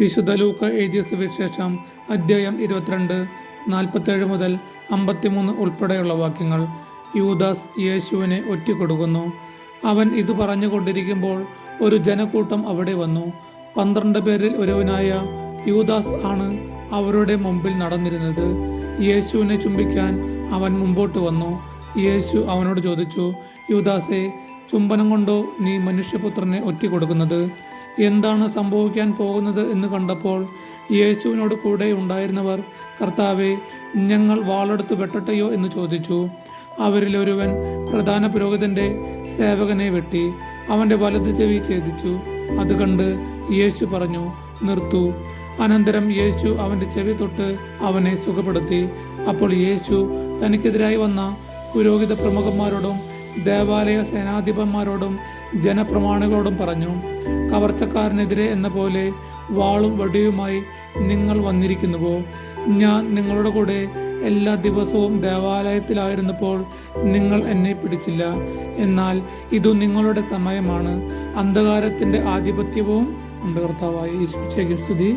വിശുദ്ധ ലൂക്ക എഴുതിയ സുവിശേഷം അധ്യായം ഇരുപത്തിരണ്ട് നാൽപ്പത്തേഴ് മുതൽ അമ്പത്തിമൂന്ന് ഉൾപ്പെടെയുള്ള വാക്യങ്ങൾ യൂദാസ് യേശുവിനെ ഒറ്റിക്കൊടുക്കുന്നു. അവൻ ഇത് പറഞ്ഞുകൊണ്ടിരിക്കുമ്പോൾ ഒരു ജനക്കൂട്ടം അവിടെ വന്നു. പന്ത്രണ്ട് പേരിൽ ഒരുവനായ യൂദാസ് ആണ് അവരുടെ മുമ്പിൽ നടന്നിരുന്നത്. യേശുവിനെ ചുംബിക്കാൻ അവൻ മുമ്പോട്ട് വന്നു. യേശു അവനോട് ചോദിച്ചു യൂദാസെ ചുംബനം കൊണ്ടോ നീ മനുഷ്യപുത്രനെ ഒറ്റിക്കൊടുക്കുന്നത്? എന്താണ് സംഭവിക്കാൻ പോകുന്നത് എന്ന് കണ്ടപ്പോൾ യേശുവിനോട് കൂടെ ഉണ്ടായിരുന്നവർ കർത്താവെ ഞങ്ങൾ വാളെടുത്ത് വെട്ടട്ടെയോ? എന്ന് ചോദിച്ചു. അവരിലൊരുവൻ പ്രധാന പുരോഹിതന്റെ സേവകനെ വെട്ടി അവന്റെ വലത് ചെവി ഛേദിച്ചു. അത് കണ്ട് യേശു പറഞ്ഞു നിർത്തു. അനന്തരം യേശു അവന്റെ ചെവി തൊട്ട് അവനെ സുഖപ്പെടുത്തി. അപ്പോൾ യേശു തനിക്കെതിരായി വന്ന പുരോഹിത പ്രമുഖന്മാരോടും ദേവാലയ സേനാധിപന്മാരോടും ജനപ്രമാണികളോടും പറഞ്ഞു കവർച്ചക്കാരനെതിരെ എന്ന പോലെ വാളും വടിയുമായി നിങ്ങൾ വന്നിരിക്കുന്നുവോ? ഞാൻ നിങ്ങളുടെ കൂടെ എല്ലാ ദിവസവും ദേവാലയത്തിലായിരുന്നപ്പോൾ നിങ്ങൾ എന്നെ പിടിച്ചില്ല. എന്നാൽ ഇതു നിങ്ങളുടെ സമയമാണ്. അന്ധകാരത്തിന്റെ ആധിപത്യവും ഉണ്ട്. കർത്താവായി ഈശോയ്ക്ക് സ്തുതി.